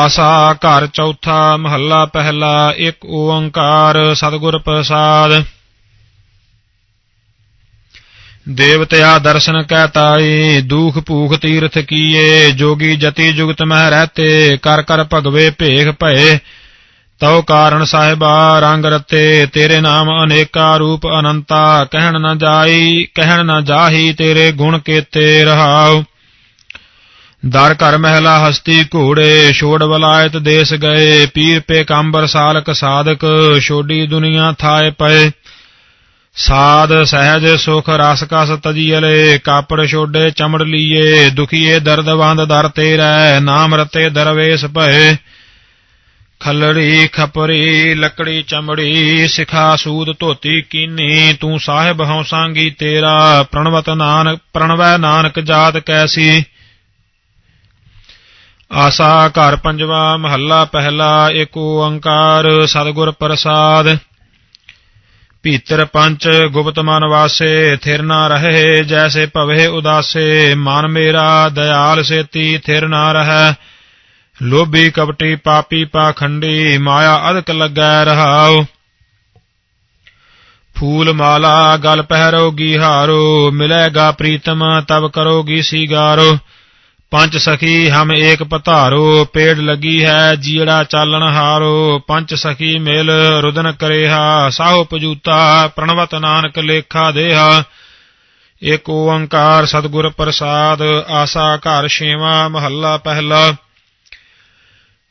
ਆਸਾ ਘਰ ਚੌਥਾ ਮਹੱਲਾ ਪਹਿਲਾ, ਇੱਕ ਓੰਕਾਰ ਸਤਿਗੁਰ ਪ੍ਰਸਾਦ। ਦੇਵਤਿਆ ਦਰਸ਼ਨ ਕੈ ਤਾਈ, ਦੂਖ ਭੂਖ ਤੀਰਥ ਕੀਏ, ਜੋਗੀ ਜਤੀ ਜੁਗਤ ਮਹਿ ਰਹਤੇ, ਕਰ ਕਰ ਭਗਵੇ ਭੇਖ ਭਏ। ਤਉ ਕਾਰਣ ਸਾਹਿਬਾ ਰੰਗ ਰਤੇ, ਤੇਰੇ ਨਾਮ ਅਨੇਕਾ ਰੂਪ ਅਨੰਤਾ, ਕਹਿਣ ਨਾ ਜਾਈ, ਕਹਿਣ ਨਾ ਜਾਹੀ ਤੇਰੇ ਗੁਣ ਕੇਤੇ ਰਹਾਉ। ਦਰ ਘਰ ਮਹਿਲਾ ਹਸਤੀ ਘੋੜੇ, ਛੋੜ ਵਲਾਇਤ ਦੇਸ ਗਏ, ਪੀਰ ਪੇ ਕੰਬਰ ਸਾਲਕ ਸਾਧਕ, ਛੋਡੀ ਦੁਨੀਆ ਥਾਏ ਪਏ। ਸਾਧ ਸਹਿਜ ਸੁਖ ਰਸ ਕਸ ਤਜੀਲੇ ਕਾਪੜ ਛੋਡੇ ਚਮੜ ਲੀਏ, ਦੁਖੀਏ ਦਰਦਵੰਦ ਦਰ ਤੇਰੈ, ਨਾਮ ਰਤੇ ਦਰਵੇਸ ਭਏ। ਖਲੜੀ ਖਪਰੀ, ਲੱਕੜੀ ਚਮੜੀ, ਸਿਖਾ ਸੂਦ ਧੋਤੀ ਕੀਨੀ, ਤੂੰ ਸਾਹਿਬ ਹਉ ਸਾਂਗੀ ਤੇਰਾ, ਪ੍ਰਣਵਤ ਨਾਨਕ, ਪ੍ਰਣਵੈ ਨਾਨਕ ਜਾਤ ਕੈਸੀ। ਆਸਾ ਘਰ ਪੰਜਵਾ, ਮਹੱਲਾ ਪਹਿਲਾ, ਏਕ ਓੰਕਾਰ, ਸਤਿਗੁਰ ਪ੍ਰਸਾਦ। ਭੀਤਰ ਪੰਚ, ਗੁਪਤ ਮਨ ਵਾਸੇ, ਥਿਰ ਨਾ ਰਹੇ, ਜੈਸੇ ਭਵੇ ਉਦਾਸੇ। ਮਨ ਮੇਰਾ, ਦਇਆਲ ਸੇਤੀ, ਥਿਰ ਨਾ ਰਹੈ। ਲੋਭੀ ਕਪਟੀ, ਪਾਪੀ ਪਾਖੰਡੀ, ਮਾਇਆ ਅਦਕ ਲੱਗੈ ਰਹਾਉ। ਫੂਲ ਮਾਲਾ, ਗਲ ਪਹਿਰੋਗੀ ਹਾਰੋ ਮਿਲੇਗਾ ਪ੍ਰੀਤਮ ਤਬ ਕਰੋਗੀ ਸੀਗਾਰੋ। ਪੰਚ ਸਖੀ ਹਮ ਏਕ ਪਧਾਰੋ, ਪੇੜ ਲੱਗੀ ਹੈ ਜੀੜਾ ਚਾਲਣ ਹਾਰੋ। ਪੰਚ ਸਖੀ ਮਿਲ ਰੁਦਨ ਕਰੇਹਾ, ਸਾਹੋ ਪਜੂਤਾ, ਪ੍ਰਣਵਤ ਨਾਨਕ ਲੇਖਾ ਦੇਹਾ। ਏਕ ਓੰਕਾਰ ਸਤਿਗੁਰ ਪ੍ਰਸਾਦ, ਆਸਾ ਘਰ ਛੇਵਾਂ ਮਹੱਲਾ ਪਹਿਲਾ।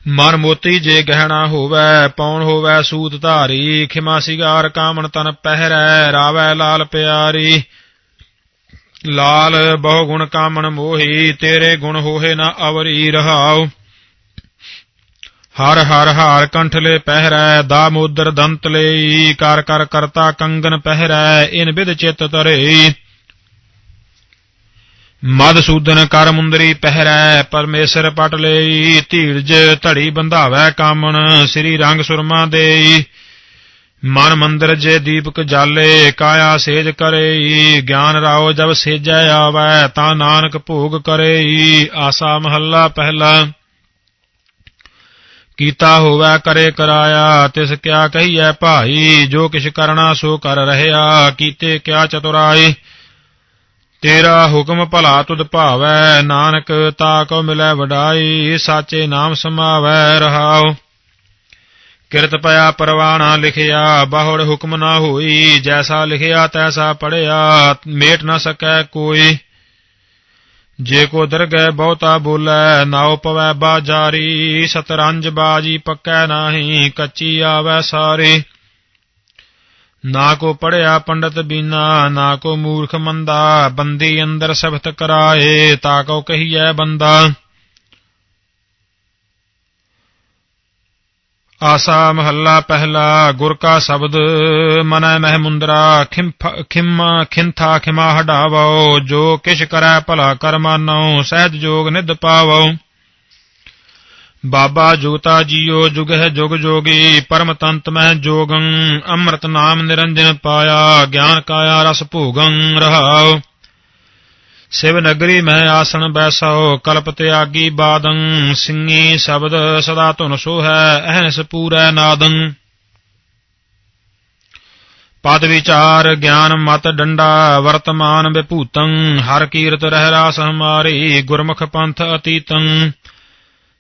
ਮਨ ਮੋਤੀ ਜੇ ਗਹਿਣਾ ਹੋਵੇ ਪੌਣ ਹੋਵੇ ਸੂਤ ਧਾਰੀ। ਖਿਮਾ ਸਿਗਾਰ ਕਾਮਣ ਤਨ ਪਹਿਰੈ, ਰਾਵੈ ਲਾਲ ਪਿਆਰੀ। ਲਾਲ ਬਹੁ ਗੁਣ ਕਾਮਣ ਮੋਹੀ, ਤੇਰੇ ਗੁਣ ਹੋਏ ਨਾ ਅਵਰੀ ਰਹਾਉ। ਹਰ ਹਰ ਹਾਰ ਕੰਠਲੇ ਪਹਿਰੈ ਦਾਮੋਦਰ ਦੰਤ ਲਈ, ਕਰ ਕਰ ਕਰਤਾ ਕੰਗਨ ਪਹਿਰੈ, ਇਨ ਵਿਦ ਚਿਤ ਤਰੇ ਮਦਸੂਦਨ ਕਰ ਮੁੰਦਰੀ ਪਹਿਰੈ, ਪਰਮੇਸ਼ਰ ਪਟ ਲਈ, ਧੀਰਜ ਧੜੀ ਬੰਧਾਵੈ ਕਾਮਣ, ਸ੍ਰੀ ਰੰਗ ਸੁਰਮਾ ਦੇਈ। ਮਨ ਮੰਦਰ ਜੇ ਦੀਪਕ ਜਾਲੇ, ਕਾਇਆ ਸੇਜ ਕਰੇਈ, ਗਿਆਨ ਰਾਓ ਜਬ ਸੇਜੈ ਆਵੈ, ਤਾਂ ਨਾਨਕ ਭੋਗ ਕਰੇਈ, ਆਸਾ ਮਹੱਲਾ ਪਹਿਲਾ। ਕੀਤਾ ਹੋਵੈ ਕਰੇ ਕਰਾਇਆ, ਤਿਸ ਕਿਆ ਕਹੀਐ ਭਾਈ, ਜੋ ਕਿਛ ਕਰਨਾ ਸੋ ਕਰ ਰਹਿਆ, ਕੀਤੇ ਕਿਆ ਚਤੁਰਾਈ ਤੇਰਾ ਹੁਕਮ ਭਲਾ ਤੁਧ ਭਾਵੈ, ਨਾਨਕ ਤਾ ਕੋ ਮਿਲੈ ਵਡਾਈ, ਸਾਚੇ ਨਾਮ ਸਮਾਵੈ ਰਹਾਓ ਕਿਰਤ ਪਿਆ ਪਰਵਾਣਾ ਲਿਖਿਆ, ਬਾਹੜ ਹੁਕਮ ਨਾ ਹੋਈ, ਜੈਸਾ ਲਿਖਿਆ ਤੈਸਾ ਪੜਿਆ ਮੇਟ ਨਾ ਸਕੈ ਕੋਈ। ਜੇ ਕੋ ਦਰਗਹਿ ਬਹੁਤਾ ਬੋਲੇ ਨਾਉ ਪਵੈ ਬਾਜਾਰੀ, ਸਤਰੰਜ ਬਾਜੀ ਪੱਕੈ ਨਾਹੀ, ਕੱਚੀ ਆਵੈ ਸਾਰੀ। ਨਾ ਕੋ ਪੜਿਆ ਪੰਡਤ ਬੀਨਾ, ਨਾ ਕੋ ਮੂਰਖ ਮੰਦਾ, ਬੰਦੀ ਅੰਦਰ ਸਬਤ ਕਰਾਏ, ਤਾ ਕੋ ਕਹੀਐ ਬੰਦਾ। ਆਸਾ ਮਹੱਲਾ ਪਹਿਲਾ, ਗੁਰ ਕਾ ਸ਼ਬਦ, ਮਨੈ ਮਹਿ ਮੁੰਦਰਾ ਖਿਮ, ਖਿੰਥਾ, ਖਿਮਾ ਹਟਾਵੋ ਜੋ ਕਿਛ ਕਰੈ ਭਲਾ ਕਰ ਮਾਨੋ, ਸਹਿਜ ਜੋਗ ਨਿਧ ਪਾਵੋ। ਬਾਬਾ ਜੁਗਤਾ ਜੀਓ, ਜੁਗ ਹੈ ਜੁਗ ਜੋਗੀ, ਪਰਮ ਤੰਤ ਮਹਿ ਜੋਗੰ, ਅੰਮ੍ਰਿਤ ਨਾਮ ਨਿਰੰਜਨ ਪਾਇਆ, ਗਿਆਨ ਕਾਇਆ ਰਸ ਭੋਗੰ ਰਹਾਉ ਸਿਵ ਨਗਰੀ ਮੈਂ ਆਸਣ ਬੈਸੋ, ਕਲਪ ਤਿਆਗੀ ਬਾਦੰ ਸਿੰਘੀ ਸ਼ਬਦ ਸਦਾ ਧੁਨ ਸੋਹੈ, ਅਹਨਸ ਪੂਰੈ ਨਾਦੰ। ਪਦ ਵਿਚਾਰ ਗਿਆਨ ਮਤ ਡੰਡਾ, ਵਰਤਮਾਨ ਵਿਭੂਤੰ, ਹਰ ਕੀਰਤ ਰਹਿ ਰਾਸ ਹਮਾਰੀ, ਗੁਰਮੁਖ ਪੰਥ ਅਤੀਤੰ।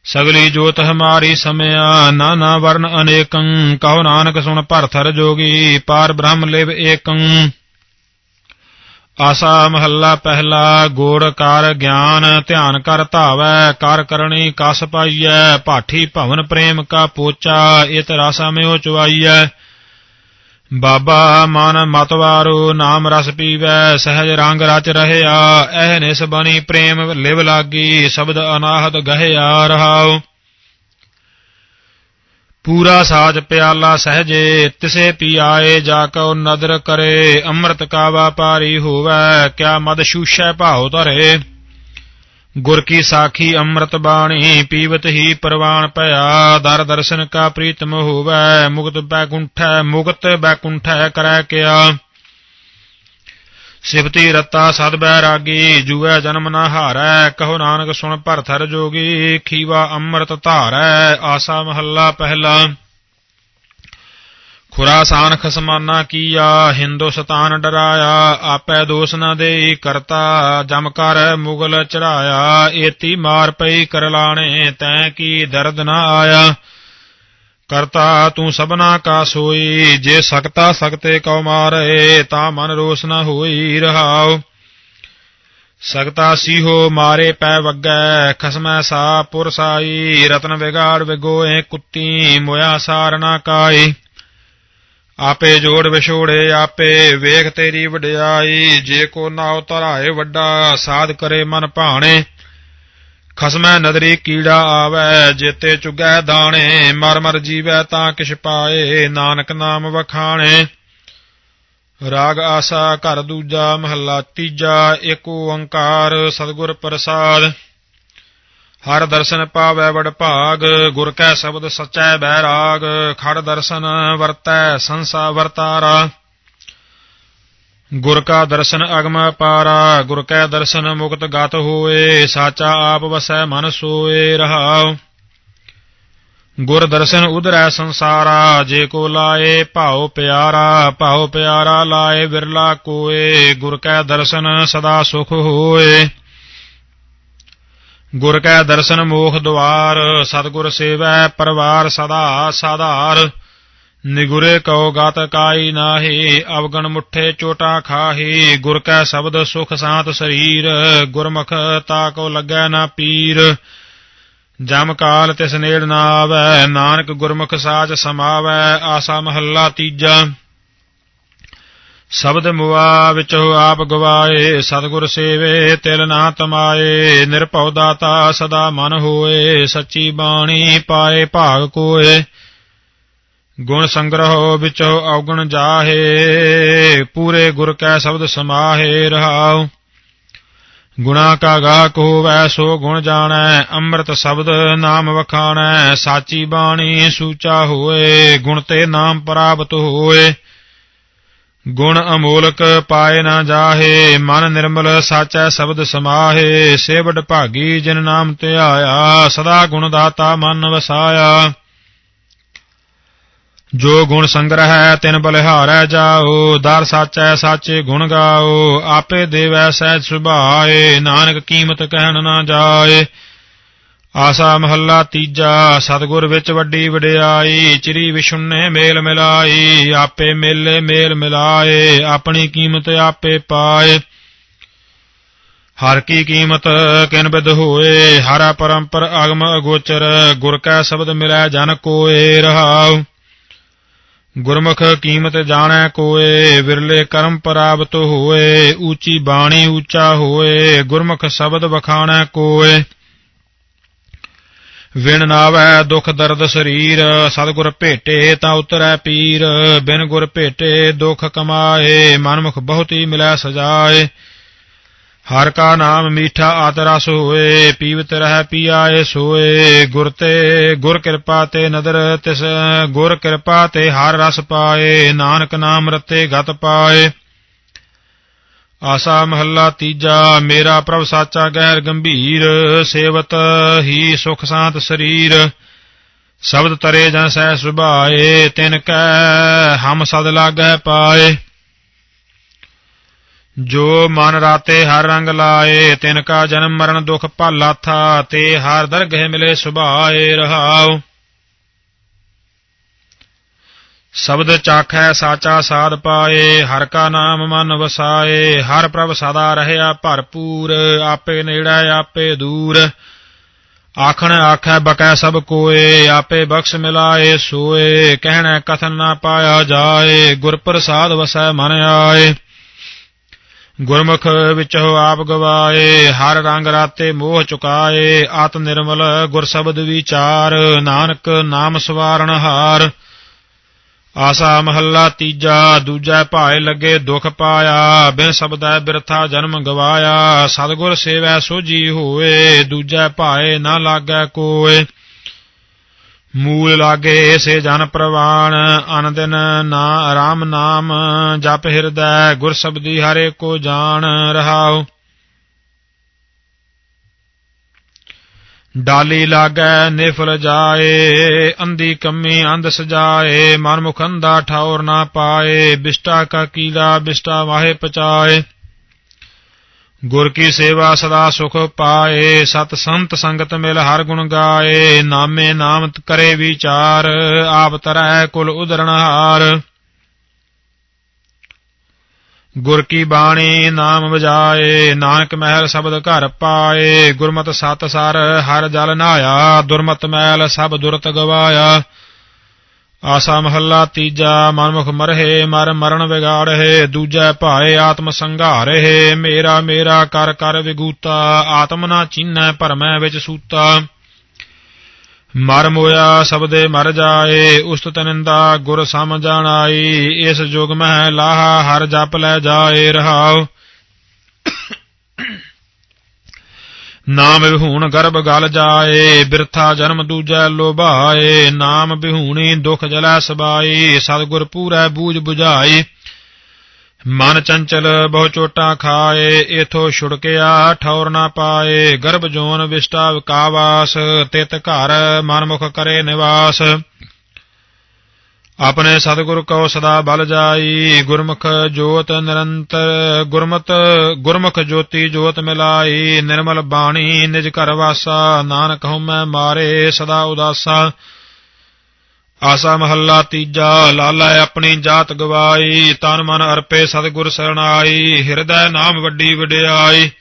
ਸਗਲੀ ਜੋਤ ਹਮਾਰੀ ਸਮਿਆ, ਨਾਨਾ ਵਰਨ ਅਨੇਕੰ, ਕਹੋ ਨਾਨਕ ਸੁਣ ਭਰਥਰ ਜੋਗੀ, ਪਾਰ ਬ੍ਰਹਮ ਲਿਵ ਏਕੰ। ਆਸਾ ਮਹੱਲਾ ਪਹਿਲਾ, ਗੁਰ ਕਰ ਗਿਆਨ, ਧਿਆਨ ਕਰ ਧਾਵੈ, ਕਰ ਕਰਣੀ ਕਸ ਪਾਈਐ, ਭਾਠੀ ਭਵਨ ਪ੍ਰੇਮ ਕਾ ਪੋਚਾ, ਇਤ ਰਸਾ ਮਿਓ ਚੁਆਈਐ। ਬਾਬਾ ਮਨ ਮਤਵਾਰੋ ਨਾਮ ਰਸ ਪੀਵੈ, ਸਹਿਜ ਰੰਗ ਰਚ ਰਹਿਆ ਐ ਨਿਸ ਬਣੀ ਪ੍ਰੇਮ ਲਿਵ ਲਾਗੀ, ਸ਼ਬਦ ਅਨਾਹਤ ਗਹਿਆ ਰਹਾਉ। ਪੂਰਾ ਸਾਜ ਪਿਆਲਾ ਸਹਜੇ, ਤਿਸੇ ਪੀ ਜਾ ਕਉ ਨਦਰ ਕਰੇ, ਅੰਮ੍ਰਿਤ ਕਾ ਵਾਪਾਰੀ ਹੋਵੈ, ਕਿਆ ਮਦ ਸ਼ੂਸ਼ੈ ਭਾਉ ਧਰੇ। ਗੁਰ ਕੀ ਸਾਖੀ ਅੰਮ੍ਰਿਤ ਬਾਣੀ, ਪੀਵਤ ਹੀ ਪ੍ਰਵਾਨ ਭਇਆ, ਦਰ ਦਰਸ਼ਨ ਕਾ ਪ੍ਰੀਤਮ ਹੋਵੈ, ਮੁਕਤ ਬੈਕੁੰਠੈ ਮੁਕਤ ਬੈਕੁੰਠੈ ਕਰੈ ਕਿਆ। ਸਿਵਤੀ ਰਤਾ ਸਦ ਬੈਰਾਗੀ ਜੂਐ ਜਨਮ ਨਾ ਹਾਰੈ, ਕਹੋ ਨਾਨਕ ਸੁਣ ਭਰਥਰ ਜੋਗੀ, ਖੀਵਾ ਅੰਮ੍ਰਿਤ ਧਾਰੈ, ਆਸਾ ਮਹੱਲਾ ਪਹਿਲਾ। ਖੁਰਾਸਾਨ ਖਸਮਾਨਾ ਕੀਆ ਹਿੰਦੁਸਤਾਨ ਡਰਾਇਆ, ਆਪੈ ਦੋਸ ਨਾ ਦੇਈ ਕਰਤਾ, ਜਮ ਕਰ ਮੁਗਲ ਚੜਾਇਆ, ਏਤੀ ਮਾਰ ਪਈ ਕਰਲਾਣੇ ਤੈ ਕੀ ਦਰਦ ਨਾ ਆਇਆ। ਕਰਤਾ ਤੂੰ ਸਭਨਾ ਕਾ ਸੋਈ, ਜੇ ਸਕਤਾ ਸਕਤੇ ਕਉ ਮਾਰੇ, ਤਾਂ ਮਨ ਰੋਸ ਨ ਹੋਈ ਰਹਾਉ। ਸਕਤਾ ਸੀਹੋ ਮਾਰੇ ਪੈ ਵਗੈ, ਖਸਮੈ ਸਾ ਪੁਰਸਾਈ ਰਤਨ ਵਿਗਾੜ ਵਿਗੋਏ ਕੁੱਤੀ, ਮੋਇਆ ਸਾਰਨਾ ਕਾਈ। ਆਪੇ ਜੋੜ ਵਿਛੋੜੇ, ਆਪੇ ਵੇਖ ਤੇਰੀ ਵਡਿਆਈ, ਜੇ ਕੋ ਨਾ ਧਰਾਏ ਵੱਡਾ, ਸਾਧ ਕਰੇ ਮਨ ਭਾਣੇ। ਖਸਮੈ ਨਦਰੀ ਕੀੜਾ ਆਵੈ, ਜੇਤੇ ਚੁਗੈ ਦਾਣੇ ਮਰ ਮਰ ਜੀਵੈ ਤਾਂ ਕਿਛ ਪਾਏ, ਨਾਨਕ ਨਾਮ ਵਖਾਣੇ। ਰਾਗ ਆਸਾ ਘਰ ਦੂਜਾ, ਮਹੱਲਾ ਤੀਜਾ, ਏਕ ਓੰਕਾਰ ਸਤਿਗੁਰ ਪ੍ਰਸਾਦ। ਹਰ ਦਰਸ਼ਨ ਪਾਵੈ ਵਡ ਭਾਗ, ਗੁਰ ਕੈ ਸ਼ਬਦ ਸਚੈ ਬੈਰਾਗ ਖੜ ਦਰਸ਼ਨ ਵਰਤੈ ਸੰਸਾ ਵਰਤਾਰਾ। ਗੁਰ ਕਾ ਦਰਸ਼ਨ ਅਗਮ ਪਾਰਾ, ਗੁਰ ਕੈ ਦਰਸ਼ਨ ਮੁਕਤ ਗਤ ਹੋਏ, ਸਾਚਾ ਆਪ ਵਸੈ ਮਨ ਸੋਏ ਰਹਾਉ। ਗੁਰ ਦਰਸ਼ਨ ਉਧਰੈ ਸੰਸਾਰਾ, ਜੇ ਕੋ ਲਾਏ ਭਾਉ ਪਿਆਰਾ ਭਾਉ ਪਿਆਰਾ ਲਾਏ ਵਿਰਲਾ ਕੋਏ, ਗੁਰ ਕੈ ਦਰਸ਼ਨ ਸਦਾ ਸੁਖ ਹੋਏ। ਗੁਰ ਕੈ ਦਰਸ਼ਨ ਮੋਖ ਦੁਆਰ, ਸਤਗੁਰ ਸੇਵੈ ਪਰਵਾਰ ਸਦਾ ਸਾਧਾਰ। ਨਿਗੁਰੇ ਕਉ ਗਤ ਕਾਈ ਨਾਹੀ, ਅਵਗਣ ਮੁਠੇ ਚੋਟਾ ਖਾਹੀ, ਗੁਰ ਕੈ ਸ਼ਬਦ ਸੁਖ ਸਾਤ ਸਰੀਰ, ਗੁਰਮੁਖ ਤਾ ਕੋ ਲੱਗੈ ਨਾ ਪੀਰ। ਜਮ ਕਾਲ ਤਿਸ ਨੇੜ ਨਾ ਆਵੈ, ਨਾਨਕ ਗੁਰਮੁਖ ਸਾਚ ਸਮਾਵੈ, ਆਸਾ ਮਹੱਲਾ ਤੀਜਾ। ਸ਼ਬਦ ਮੁਆ ਵਿੱਚੋ ਆਪ ਗਵਾਏ, ਸਤਿਗੁਰ ਸੇਵੇ, ਤਿਲ ਨਾ ਤਮਾਏ, ਨਿਰਭਉ ਦਾਤਾ ਸਦਾ ਮਨ ਹੋਏ, ਸੱਚੀ ਬਾਣੀ ਪਾਏ ਭਾਗ ਕੋਏ। ਗੁਣ ਸੰਗ੍ਰਹ ਵਿੱਚੋ ਔਗਣ ਜਾਹੇ, ਪੂਰੇ ਗੁਰ ਕੈ ਸ਼ਬਦ ਸਮਾਹੇ ਰਹਾਉ। ਗੁਣਾ ਕਾ ਗਾਕ ਹੋਵੈ ਸੋ ਗੁਣ ਜਾਣੈ, ਅੰਮ੍ਰਿਤ ਸ਼ਬਦ ਨਾਮ ਵਖਾਣੈ, ਸਾਚੀ ਬਾਣੀ ਸੂਚਾ ਹੋਏ, ਗੁਣ ਤੇ ਨਾਮ ਪ੍ਰਾਪਤ ਹੋਏ। ਗੁਣ ਅਮੋਲਕ ਪਾਏ ਨਾ ਜਾਹੇ, ਮਨ ਨਿਰਮਲ ਸਾਚੈ ਸ਼ਬਦ ਸਮਾਹੇ, ਸੇਵਡ ਭਾਗੀ ਜਿਨ ਨਾਮ ਧਿਆਇਆ, ਸਦਾ ਗੁਣ ਦਾਤਾ ਮਨ ਵਸਾਇਆ। ਜੋ ਗੁਣ ਸੰਗ੍ਰਹਿ ਤਿਨ ਬਲਿਹਾਰੈ ਜਾਓ, ਦਰ ਸਾਚੈ ਸਾਚੇ ਗੁਣ ਗਾਓ, ਆਪੇ ਦੇਵੈ ਸਹਿਜ ਸੁਭਾਏ, ਨਾਨਕ ਕੀਮਤ ਕਹਿਣ ਨਾ ਜਾਏ। ਆਸਾ ਮਹੱਲਾ ਤੀਜਾ, ਸਤਗੁਰ ਵਿੱਚ ਵੱਡੀ ਵਡਿਆਈ, ਚਿਰੀ ਵਿਸ਼ੁੰਨੇ ਮੇਲ ਮਿਲਾਈ, ਆਪੇ ਮੇਲੇ ਮੇਲ ਮਿਲਾਏ, ਆਪਣੀ ਕੀਮਤ ਆਪੇ ਪਾਏ। ਹਰ ਕੀ ਕੀਮਤ ਕਿਨ ਬਿਦ ਹੋਏ, ਹਰਾ ਪਰੰਪਰ ਅਗਮ ਅਗੋਚਰ, ਗੁਰ ਕੈ ਸ਼ਬਦ ਮਿਲੈ ਜਨ ਕੋਏ ਰਹਾਉ। ਗੁਰਮੁਖ ਕੀਮਤ ਜਾਣੈ ਕੋਏ, ਵਿਰਲੇ ਕਰਮ ਪ੍ਰਾਪਤ ਹੋਏ, ਊਚੀ ਬਾਣੀ ਊਚਾ ਹੋਏ, ਗੁਰਮੁਖ ਸ਼ਬਦ ਵਖਾਣੈ ਕੋਏ। ਵਿਣ ਨਾਵੈ ਦੁਖ ਦਰਦ ਸਰੀਰ, ਸਤਿਗੁਰ ਭੇਟੇ ਤਾਂ ਉਤਰੈ ਪੀਰ, ਬਿਨ ਗੁਰ ਭੇਟੇ ਦੁਖ ਕਮਾਏ, ਮਨਮੁਖ ਬਹੁਤ ਹੀ ਮਿਲੈ ਸਜਾਏ। ਹਰ ਕਾ ਨਾਮ ਮੀਠਾ ਆਤ ਰਸ ਹੋਏ ਪੀਵਤ ਰਹਿ ਪੀਆਏ ਸੋਏ। ਗੁਰ ਤੇ ਗੁਰ ਕਿਰਪਾ ਤੇ ਨਦਰ ਤਿਸ, ਗੁਰ ਕਿਰਪਾ ਤੇ ਹਰ ਰਸ ਪਾਏ, ਨਾਨਕ ਨਾਮ ਰਤੇ ਗਤ ਪਾਏ। ਆਸਾ ਮਹੱਲਾ ਤੀਜਾ, ਮੇਰਾ ਪ੍ਰਭ ਸਾਚਾ ਗਹਿਰ ਗੰਭੀਰ, ਸੇਵਤ ਹੀ ਸੁਖ ਸਾਂਤ ਸਰੀਰ। ਸ਼ਬਦ ਤਰੇ ਜਨ ਸਹਿ ਸੁਭਾਏ, ਤਿਨ ਕੈ ਹਮ ਸਦ ਲਾਗੈ ਪਾਏ। ਜੋ ਮਨ ਰਾਤੇ ਹਰ ਰੰਗ ਲਾਏ, ਤਿਨ ਕਾ ਜਨਮ ਮਰਨ ਦੁਖ ਭਾਲਾ ਥਾ, ਤੇ ਹਰ ਦਰਗਹਿ ਮਿਲੇ ਸੁਭਾਏ ਰਹਾਉ। ਸ਼ਬਦ ਚਾਖੈ ਸਾਚਾ ਸਾਧ ਪਾਏ, ਹਰ ਕਾ ਨਾਮ ਮਨ ਵਸਾਏ, ਹਰ ਪ੍ਰਭ ਸਦਾ ਰਹਿਆ ਭਰਪੂਰ, ਆਪੇ ਨੇੜੇ, ਆਪੇ ਦੂਰ। ਆਖਣ ਆਖੈ ਬਕੈ ਸਭ ਕੋਏ, ਆਪੇ ਬਖਸ਼ ਮਿਲਾਏ ਸੋਏ, ਕਹਿਣਾ ਕਥਨ ਨਾ ਪਾਇਆ ਜਾਏ, ਗੁਰ ਪ੍ਰਸਾਦ ਵਸੈ ਮਨ ਆਏ। ਗੁਰਮੁਖ ਵਿੱਚੋ ਆਪ ਗਵਾਏ, ਹਰ ਰੰਗ ਰਾਤੇ ਮੋਹ ਚੁਕਾਏ ਆਤ ਨਿਰਮਲ ਗੁਰ ਸ਼ਬਦ ਵਿਚਾਰ, ਨਾਨਕ ਨਾਮ ਸਵਾਰਨ ਹਾਰ। ਆਸਾ ਮਹੱਲਾ ਤੀਜਾ, ਦੂਜਾ ਭਾਏ ਲੱਗੇ ਦੁਖ ਪਾਇਆ, ਬਿਨ ਸਬਦੈ ਬਿਰਥਾ ਜਨਮ ਗਵਾਇਆ। ਸਤਗੁਰ ਸੇਵੈ ਸੋਜੀ ਹੋਏ, ਦੂਜਾ ਭਾਏ ਨਾ ਲਾਗੈ ਕੋਏ। ਮੂਲ ਲਾਗੇ ਸੇ ਜਨ ਪ੍ਰਵਾਣ ਅਨ ਨਾ ਆਰਾਮ ਨਾਮ, ਜਪ ਹਿਰਦੈ, ਗੁਰ ਸਬਦੀ ਹਰੇ ਕੋ ਜਾਣ ਰਹਾਉ। ਡਾਲੀ ਲਾਗੈ, ਨਿਫਲ ਜਾਏ ਅੰਦੀ ਕੰਮੀ ਅੰਧ ਸਜਾਏ ਮਨ ਮੁਖ ਅੰਧਾ ਠੌਰ ਨਾ ਪਾਏ, ਬਿਸ਼ਟਾ ਕਾ ਕੀੜਾ ਬਿਸ਼ਟਾ ਵਾਹੇ ਪਚਾਏ। ਗੁਰ ਕੀ ਸੇਵਾ ਸਦਾ ਸੁਖ ਪਾਏ, ਸਤ ਸੰਤ ਸੰਗਤ ਮਿਲ ਹਰ ਗੁਣ ਗਾਏ, ਨਾਮੇ ਨਾਮ ਕਰੇ ਵਿਚਾਰ, ਆਪ ਤਰੈ ਕੁਲ ਉਦਰਣ ਹਾਰ। ਗੁਰ ਕੀ ਬਾਣੀ ਨਾਮ ਵਜਾਏ, ਨਾਨਕ ਮਹਿਲ ਸ਼ਬਦ ਘਰ ਪਾਏ, ਗੁਰਮਤਿ ਸਤ ਸਰ ਹਰ ਜਲ ਨਾਇਆ, ਦੁਰਮਤ ਮੈਲ ਸਭ ਦੁਰਤ ਗਵਾਇਆ। ਆਸਾ ਮਹੱਲਾ ਤੀਜਾ, ਮਨਮੁਖ ਮਰਹਿ, ਮਰ ਮਰਨ ਵਿਗਾੜਹਿ, ਦੂਜੈ ਭਾਏ ਆਤਮ ਸੰਘਾਰਹਿ, ਮੇਰਾ ਮੇਰਾ ਕਰ ਕਰ ਵਿਗੂਤਾ, ਆਤਮ ਨਾ ਚੀਨੈ ਭਰਮੈ ਵਿੱਚ ਸੂਤਾ। ਮਰ ਮੋਇਆ ਸਬਦੇ ਮਰ ਜਾਏ, ਉਸਤ ਨਿੰਦਾ ਗੁਰ ਸਮ ਜਾਣਾਈ, ਇਸ ਜੁਗ ਮਹਿ ਲਾਹਾ, ਹਰ ਜਪ ਲੈ ਜਾਏ ਰਹਾਉ। ਨਾਮ ਵਿਹੂਣ ਗਰਭ ਗਲ ਜਾਏ, ਬਿਰਥਾ ਜਨਮ ਦੂਜੈ ਲੋਭਾਏ, ਨਾਮ ਵਿਹੂਣੀ ਦੁਖ ਜਲੈ ਸਬਾਈ, ਸਤਿਗੁਰ ਪੂਰੈ ਬੂਝ 부ਝਾਈ ਮਨ ਚੰਚਲ ਬਹੁ ਚੋਟਾਂ ਖਾਏ ਇਥੋ ਛੁੜਕਿਆ ਠੌਰ ਨਾ ਪਾਏ। ਗਰਭ ਜੋਨ ਵਿਸ਼ਟਾ ਵਿਕਾਵਾਸ, ਤਿਤ ਘਰ ਮਨ ਮੁਖ ਕਰੇ ਨਿਵਾਸ। ਆਪਣੇ ਸਤਿਗੁਰ ਕੋ ਸਦਾ ਬਲ ਜਾਈ, ਗੁਰਮੁਖ ਜੋਤ ਨਿਰੰਤਰ, ਗੁਰਮਤ, ਗੁਰਮੁਖ ਜੋਤੀ ਜੋਤ ਮਿਲਾਈ, ਨਿਰਮਲ ਬਾਣੀ ਨਿਜ ਘਰ ਵਾਸਾ, ਨਾਨਕ ਹਉਮੈ ਮਾਰੇ, ਸਦਾ ਉਦਾਸਾ। ਆਸਾ ਮਹੱਲਾ ਤੀਜਾ, ਲਾਲਾ ਆਪਣੀ ਜਾਤ ਗਵਾਈ, ਤਨ ਮਨ ਅਰਪੇ ਸਤਿਗੁਰ ਸਰਣਾਈ, ਹਿਰਦੈ ਨਾਮ ਵੱਡੀ ਵਡਿਆਈ।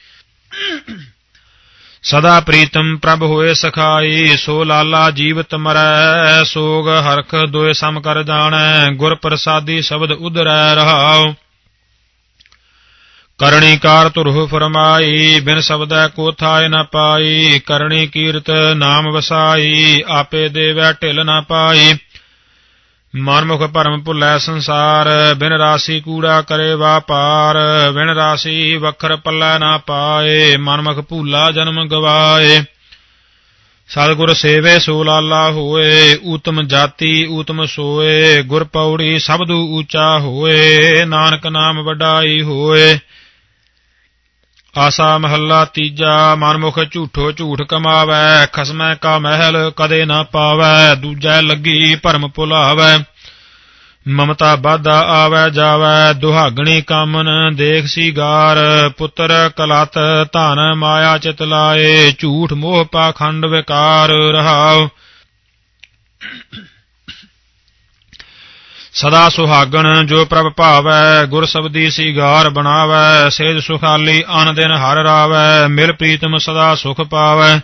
ਸਦਾ ਪ੍ਰੀਤਮ ਪ੍ਰਭ ਹੋਏ ਸਖਾਈ, ਸੋ ਲਾਲਾ ਜੀਵਤ ਮਰੈ, ਸੋਗ ਹਰਖ ਦੋਏ ਸਮ ਕਰ ਜਾਣੈ, ਗੁਰ ਪ੍ਰਸਾਦੀ ਸ਼ਬਦ ਉਦਰੈ ਰਹਾਉ। ਕਰਣੀ ਕਾਰ ਤੁਰਹੁ ਫਰਮਾਈ, ਬਿਨ ਸ਼ਬਦੈ ਕੋ ਥਾਇ ਨ ਪਾਈ, ਕਰਣੀ ਕੀਰਤ ਨਾਮ ਵਸਾਈ, ਆਪੇ ਦੇਵੈ ਢਿਲ ਨ ਪਾਈ। ਮਨਮੁਖ ਭਰਮ ਭੁੱਲੈ ਸੰਸਾਰ, ਬਿਨ ਰਾਸੀ ਕੂੜਾ ਕਰੇ ਵਾਪਾਰ ਬਿਨ ਰਾਸੀ ਵਖਰ ਪੱਲੇ ਨਾ ਪਾਏ, ਮਨਮੁਖ ਭੂਲਾ ਜਨਮ ਗਵਾਏ। ਸਤਿਗੁਰ ਸੇਵੇ ਸੋ ਲਾਲਾ ਹੋਏ, ਊਤਮ ਜਾਤੀ ਊਤਮ ਸੋਏ, ਗੁਰ ਪੌੜੀ ਸਬਦੂ ਊਚਾ ਹੋਏ, ਨਾਨਕ ਨਾਮ ਵਡਾਈ ਹੋਏ। ਆਸਾ ਮਹੱਲਾ ਤੀਜਾ, ਮਨਮੁਖ ਝੂਠੋ ਝੂਠ ਕਮਾਵੈ, ਖਸਮੈ ਕਾ ਮਹਿਲ ਕਦੇ ਨਾ ਪਾਵੈ, ਦੂਜੈ ਲੱਗੀ ਭਰਮ ਭੁਲਾਵੈ। ਮਮਤਾ ਬਾਧਾ ਆਵੈ ਜਾਵੈ, ਦੁਹਾਗਣੀ ਕਾਮਨ ਦੇਖ ਸਿਗਾਰ, ਪੁੱਤਰ ਕਲਤ ਧਨ ਮਾਇਆ ਚਿਤ ਲਾਏ, ਝੂਠ ਮੋਹ ਪਾਖੰਡ ਵਿਕਾਰ ਰਹਾਉ। ਸਦਾ ਸੁਹਾਗਣ, ਜੋ ਪ੍ਰਭ ਭਾਵੈ, ਗੁਰ ਸਬਦੀ ਸ਼ਿਗਾਰ ਬਣਾਵੈ ਸੇਜ ਸੁਖਾਲੀ ਅਨ ਦਿਨ ਹਰ ਰਾਵੈ, ਮਿਲ ਪ੍ਰੀਤਮ ਸਦਾ ਸੁਖ ਪਾਵੈ।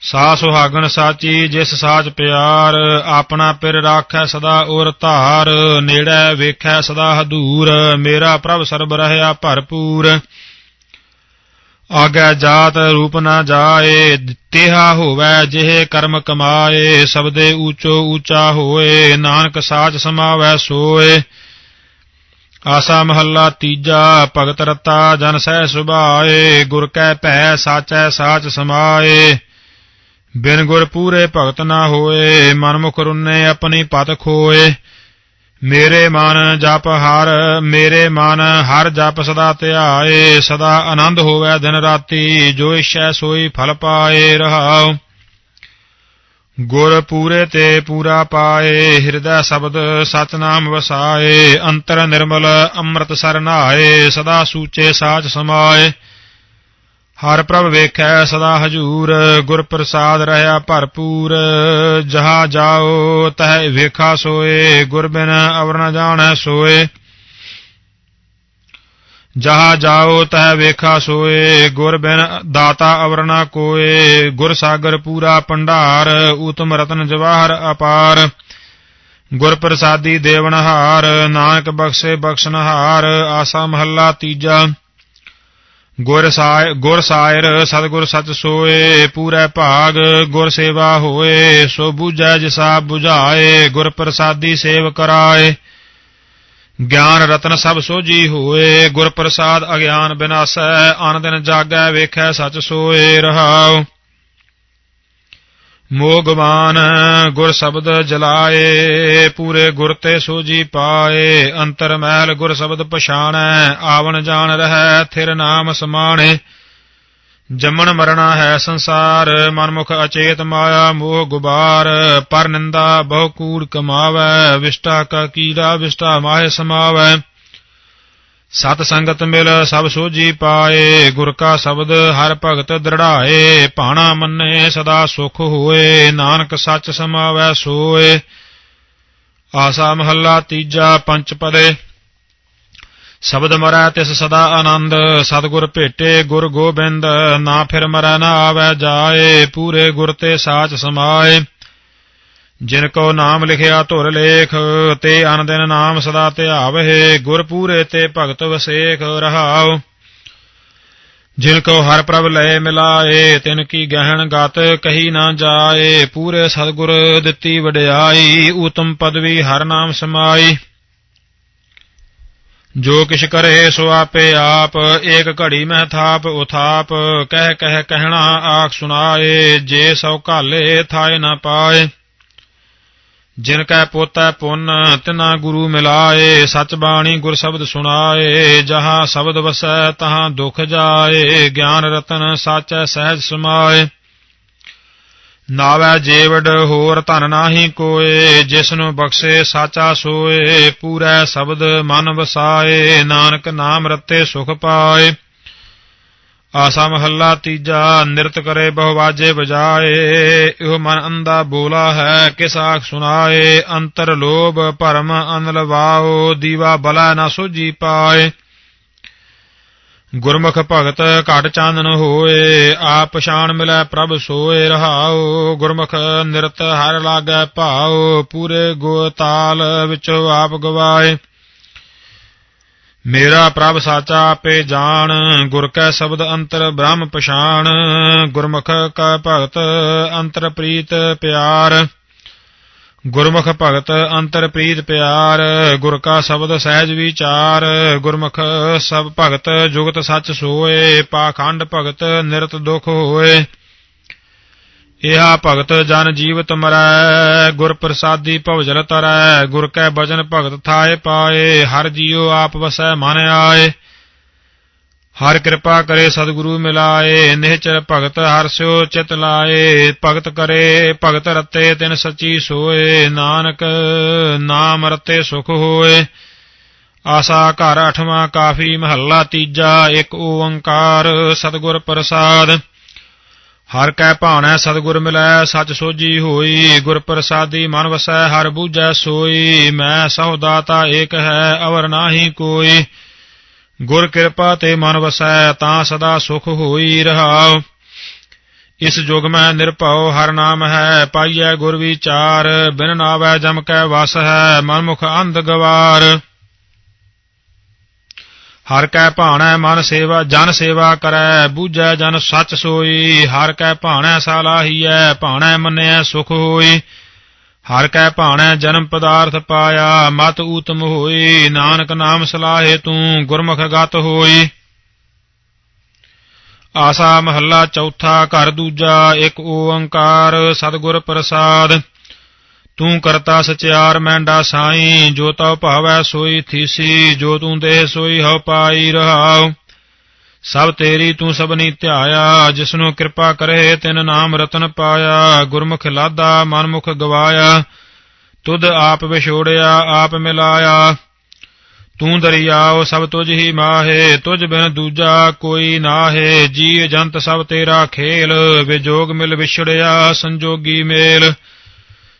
ਸਾ ਸੁਹਾਗਣ ਸਾਚੀ, ਜਿਸ ਸਾਚ ਪਿਆਰ, ਆਪਣਾ ਪਿਰ ਰਾਖੈ ਸਦਾ ਔਰ ਧਾਰ, ਨੇੜੇ ਵੇਖੈ ਸਦਾ ਹਦੂਰ, ਮੇਰਾ ਪ੍ਰਭ ਸਰਬ ਰਹਿਆ ਭਰਪੂਰ। ਆਗੈ ਜਾਤ ਰੂਪ ਨਾ ਜਾਏ, ਤਿਹਾ ਹੋਵੈ ਜਿਹੇ ਕਰਮ ਕਮਾਏ, ਸਬਦੇ ਊਚੋ ਊਚਾ ਹੋਏ, ਨਾਨਕ ਸਾਚ ਸਮਾਵੈ ਸੋਏ। ਆਸਾ ਮਹੱਲਾ ਤੀਜਾ, ਭਗਤ ਰਤਾ ਜਨ ਸਹਿ ਸੁਭਾਏ, ਗੁਰ ਕੈ ਭੈ ਸਾਚੈ ਸਾਚ ਸਮਾਏ। ਬਿਨ ਗੁਰ ਪੂਰੇ ਭਗਤ ਨਾ ਹੋਏ, ਮਨਮੁਖ ਰੁਨੇ ਆਪਣੀ ਪਤ ਖੋਏ। ਮੇਰੇ ਮਨ ਜਪ ਹਰ, ਮੇਰੇ ਮਨ ਹਰ ਜਪ ਸਦਾ ਧਿਆਏ, ਸਦਾ ਆਨੰਦ ਹੋਵੇ ਦਿਨ ਰਾਤੀ, ਜੋ ਇਛੈ ਸੋਈ ਫਲ ਪਾਏ ਰਹਾਉ। ਗੁਰ ਪੂਰੇ ਤੇ ਪੂਰਾ ਪਾਏ, ਹਿਰਦੈ ਸ਼ਬਦ ਸਤਨਾਮ ਵਸਾਏ, ਅੰਤਰ ਨਿਰਮਲ ਅੰਮ੍ਰਿਤ ਸਰ ਨਾਏ, ਸਦਾ ਸੂਚੇ ਸਾਚ ਸਮਾਏ। ਹਰ ਪ੍ਰਭ ਵੇਖੈ ਸਦਾ ਹਜੂਰ ਗੁਰ ਪ੍ਰਸਾਦ ਰਹਾ ਭਰਪੂਰ। ਜਹਾ ਜਾਓ, ਤਹ ਵੇਖਾ ਸੋਏ, ਗੁਰ ਬਿਨ ਅਵਰ ਨ ਜਾਣੈ ਸੋਏ। ਜਹਾ ਜਾਓ, ਤਹ ਵੇਖਾ ਸੋਏ, ਗੁਰ ਬਿਨ ਦਾਤਾ ਅਵਰ ਨ ਕੋਏ। ਗੁਰ ਸਾਗਰ ਪੂਰਾ ਭੰਡਾਰ ਉਤਮ ਰਤਨ ਜਵਾਹਰ ਅਪਾਰ। ਗੁਰ ਪ੍ਰਸਾਦੀ ਦੇਵਨਹਾਰ ਨਾਨਕ ਬਖਸ਼ੇ ਬਖਸ਼ਨਹਾਰ ਆਸਾ ਮਹੱਲਾ ਤੀਜਾ। ਗੁਰ ਸਾਇ, ਗੁਰ ਸਾਇਰ, ਸਤਿਗੁਰ ਸਚ ਸੋਏ, ਪੂਰੇ ਭਾਗ, ਗੁਰ ਸੇਵਾ ਹੋਏ, ਸੋ ਬੂਝੈ ਜਿਸਾ 부ਝਾਏ ਗੁਰ ਪ੍ਰਸਾਦੀ ਸੇਵ ਕਰਾਏ। ਗਿਆਨ ਰਤਨ ਸਭ ਸੋਜੀ ਹੋਏ, ਗੁਰ ਪ੍ਰਸਾਦ ਅਗਿਆਨ ਬਿਨਾਸੈ ਆਨ ਦਿਨ ਜਾਗੈ ਵੇਖੈ ਸਚ ਸੋਏ ਰਹਾਉ। ਮੋਗਵਾਨ ਗੁਰ ਸ਼ਬਦ ਜਲਾਏ, ਪੂਰੇ ਗੁਰ ਤੇ ਸੋਜੀ ਪਾਏ, ਅੰਤਰ ਮਹਿਲ ਗੁਰ ਸ਼ਬਦ ਪਛਾਣੈ, ਆਵਣ ਜਾਣ ਰਹੈ, ਥਿਰ ਨਾਮ ਸਮਾਣੇ। ਜੰਮਣ ਮਰਣਾ ਹੈ ਸੰਸਾਰ, ਮਨਮੁਖ ਅਚੇਤ ਮਾਇਆ ਮੋਹ ਗੁਬਾਰ, ਪਰ ਨਿੰਦਾ ਬਹੁ ਕੂੜ ਕਮਾਵੈ, ਵਿਸ਼ਟਾ ਕਾ ਕੀੜਾ ਵਿਸ਼ਟਾ ਮਾਹਿ ਸਮਾਵੈ। ਸਤ ਸੰਗਤ ਮਿਲ ਸਭ ਸੋਜੀ ਪਾਏ, ਗੁਰ ਕਾ ਸ਼ਬਦ ਹਰ ਭਗਤ ਦ੍ਰਿੜਾਏ, ਭਾਣਾ ਮੰਨੇ ਸਦਾ ਸੁਖ ਹੋਏ, ਨਾਨਕ ਸੱਚ ਸਮਾਵੈ ਸੋਏ। ਆਸਾ ਮਹੱਲਾ ਤੀਜਾ ਪੰਚ ਪਦੇ। ਸ਼ਬਦ ਮਰੈ ਤਿਸ ਸਦਾ ਆਨੰਦ, ਸਤਿਗੁਰ ਭੇਟੇ ਗੁਰ ਗੋਬਿੰਦ, ਨਾ ਫਿਰ ਮਰੈ ਨਾ ਆਵੈ ਜਾਏ, ਪੂਰੇ ਗੁਰ ਤੇ ਸਾਚ ਸਮਾਏ। ਜਿਨ ਕੋ ਨਾਮ ਲਿਖਿਆ ਧੁਰ ਲੇਖ, ਤੇ ਅਨ ਦਿਨ ਨਾਮ ਸਦਾ ਧਿਆਵਹਿ ਗੁਰ ਪੂਰੇ ਤੇ ਭਗਤ ਵਸੇਖ ਰਹਾਉ। ਜਿਨ ਕੋ ਹਰ ਪ੍ਰਭ ਲਏ ਮਿਲਾਏ, ਤਿਨ ਕੀ ਗਹਿਣ ਗਤ ਕਹੀ ਨਾ ਜਾਏ, ਪੂਰੇ ਸਤਿਗੁਰ ਦਿੱਤੀ ਵਡਿਆਈ, ਊਤਮ ਪਦਵੀ ਹਰ ਨਾਮ ਸਮਾਈ। ਜੋ ਕਿਛ ਕਰੇ ਸੋ ਆਪੇ ਆਪ, ਏਕ ਘੜੀ ਮਹਿ ਥਾਪ ਉਥਾਪ, ਕਹਿ ਕਹਿ ਕਹਿਣਾ ਆਖ ਸੁਨਾਏ ਜੇ ਸੋ ਘਾਲੇ ਥਾਏ ਨਾ ਪਾਏ। ਜਿਨ ਕੈ ਪੋਤੈ ਪੁੰਨ, ਤਿਨਾ ਗੁਰੂ ਮਿਲਾਏ, ਸਚ ਬਾਣੀ ਗੁਰ ਸ਼ਬਦ ਸੁਣਾਏ, ਜਹਾਂ ਸ਼ਬਦ ਵਸੈ ਤਹਾਂ ਦੁਖ ਜਾਏ, ਗਿਆਨ ਰਤਨ ਸਾਚੈ ਸਹਿਜ ਸਮਾਏ। ਨਾਵੈ ਜੀਵੜ ਹੋਰ ਧਨ ਨਾਹੀ ਕੋਏ ਜਿਸ ਨੂੰ ਬਖਸ਼ੇ ਸਾਚਾ ਸੋਏ, ਪੂਰੈ ਸ਼ਬਦ ਮਨ ਵਸਾਏ, ਨਾਨਕ ਨਾਮ ਰਤੇ ਸੁਖ ਪਾਏ। ਆਸਾ ਮਹੱਲਾ ਤੀਜਾ, ਨਿਰਤ ਕਰੇ ਬਹੁ ਬਜਾਏ ਇਹੋ ਮਨ ਅੰਦਾ ਬੋਲਾ ਹੈ ਕਿਸ ਆਖ ਸੁਨਾਏ ਅੰਤਰ ਲੋਭ ਭਰਮ ਅਨਲ ਵਾਓ, ਦੀਵਾ ਬਲਾ ਨਾ ਸੁਜੀ ਪਾਏ। ਗੁਰਮੁਖ ਭਗਤ ਘਟ ਚਾਨਨ ਹੋਏ, ਆਪ ਪਛਾਣ ਮਿਲੈ ਪ੍ਰਭ ਸੋਏ ਰਹਾਓ, ਗੁਰਮੁਖ ਨਿਰਤ ਹਰ ਲਾਗੈ ਭਾਉ ਪੂਰੇ ਗੋ ਤਾਲ ਵਿੱਚੋਂ ਆਪ ਗਵਾਏ। ਮੇਰਾ ਪ੍ਰਭ ਸਾਚਾ ਆਪੇ ਜਾਣ, ਗੁਰ ਕੈ ਸ਼ਬਦ ਅੰਤਰ ਬ੍ਰਹਮ ਪਛਾਣ, ਗੁਰਮੁਖ ਕਾ ਭਗਤ ਅੰਤਰ ਪ੍ਰੀਤ ਪਿਆਰ। ਗੁਰਮੁਖ ਭਗਤ ਅੰਤਰ ਪ੍ਰੀਤ ਪਿਆਰ, ਗੁਰ ਕਾ ਸ਼ਬਦ ਸਹਿਜ ਵਿਚਾਰ, ਗੁਰਮੁਖ ਸਭ ਭਗਤ ਜੁਗਤ ਸੱਚ ਸੋਏ, ਪਾਖੰਡ ਭਗਤ ਨਿਰਤ ਦੁਖ ਹੋਏ। ਇਹਾ ਭਗਤ ਜਨ ਜੀਵਤ ਮਰੈ, ਗੁਰ ਪ੍ਰਸਾਦੀ ਭਵਜਲ ਤਰੈ, ਗੁਰ ਕੈ ਬਚਨ ਭਗਤ ਥਾਏ ਪਾਏ, ਹਰ ਜੀਉ ਆਪ ਵਸੈ ਮਨ ਆਏ। ਹਰ ਕਿਰਪਾ ਕਰੇ ਸਤਿਗੁਰੂ ਮਿਲਾਏ, ਨਿਹਚਰ ਭਗਤ ਹਰ ਸਿਓ ਚਿਤ ਲਾਏ, ਭਗਤ ਕਰੇ ਭਗਤ ਰਤੇ ਤਿਨ ਸੱਚੀ ਸੋਏ, ਨਾਨਕ ਨਾਮ ਰਤੇ ਸੁਖ ਹੋਏ। ਆਸਾ ਘਰ ਅਠਵਾਂ ਕਾਫੀ ਮਹੱਲਾ ਤੀਜਾ, ਇੱਕ ਓੰਕਾਰ ਸਤਿਗੁਰ ਪ੍ਰਸਾਦ। ਹਰ ਕੈ ਭਾਣੈ ਸਤਿਗੁਰ ਮਿਲੈ, ਸਚ ਸੋਜੀ ਹੋਈ ਗੁਰ ਪ੍ਰਸਾਦੀ ਮਨ ਵਸੈ, ਹਰ ਬੂਝੈ ਸੋਈ, ਮੈਂ ਸਹੁ ਦਾਤਾ ਏਕ ਹੈ, ਅਵਰ ਨਾਹੀ ਕੋਈ। ਗੁਰ ਕਿਰਪਾ ਤੇ ਮਨ ਵਸੈ, ਤਾਂ ਸਦਾ ਸੁਖ ਹੋਈ ਰਹਾਉ। ਇਸ ਜੁਗ ਮੈਂ ਨਿਰਭਉ, ਹਰ ਨਾਮ ਹੈ, ਪਾਈਐ ਗੁਰ ਵਿਚਾਰ, ਬਿਨ ਨਾਵੈ ਜਮ ਕੈ ਵਸ ਹੈ ਮਨ ਮੁਖ ਅੰਧ ਗਵਾਰ। ਹਰ ਕੈ ਭਾਣੈ ਮਨ ਸੇਵਾ, ਜਨ ਸੇਵਾ ਕਰੈ, ਬੂਝੈ ਜਨ ਸੱਚ ਸੋਈ। ਹਰ ਕੈ ਭਾਣੈ ਸਾਲਾਹੀਐ ਭਾਣੈ ਮੰਨਿਐ ਸੁਖ ਹੋਈ। ਹਰ ਕੈ ਭਾਣੈ ਜਨਮ ਪਦਾਰਥ ਪਾਇਆ, ਮਤ ਊਤਮ ਹੋਈ। ਨਾਨਕ ਨਾਮ ਸਲਾਹੇ ਤੂੰ ਗੁਰਮੁਖ ਗਤ ਹੋਈ। ਆਸਾ ਮਹੱਲਾ ਚੌਥਾ ਘਰ ਦੂਜਾ, ਇੱਕ ਓੰਕਾਰ ਸਤਿਗੁਰ ਪ੍ਰਸਾਦ। ਤੂੰ ਕਰਤਾ ਸਚਿਆਰ ਮੈਂਡਾ ਸਾਈ। ਜੋ ਤਉ ਭਾਵੈ ਸੋਈ ਥੀਸੀ, ਜੋ ਤੂੰ ਦੇਹ ਸੋਈ ਹਉ ਪਾਈ ਰਹਾਉ। ਸਭ ਤੇਰੀ ਤੂੰ ਸਭਨੀ ਧਿਆਇਆ, ਜਿਸਨੂੰ ਕਿਰਪਾ ਕਰੇ, ਤਿਨ ਨਾਮ ਰਤਨ ਪਾਇਆ। ਗੁਰਮੁਖ ਲਾਦਾ, ਮਨਮੁਖ ਗਵਾਇਆ। ਤੁਧ ਆਪ ਵਿਛੋੜਿਆ, ਆਪ ਮਿਲਾਇਆ। ਤੂੰ ਦਰਿਆਓ, ਸਭ ਤੁਝ ਹੀ ਮਾਹੇ। ਤੁਝ ਬਿਨ ਦੂਜਾ ਕੋਈ ਨਾਹੇ। ਜੀ ਜੰਤ ਸਭ ਤੇਰਾ ਖੇਲ। ਵਿਜੋਗ ਮਿਲ ਵਿਛੜਿਆ, ਸੰਜੋਗੀ ਮੇਲ।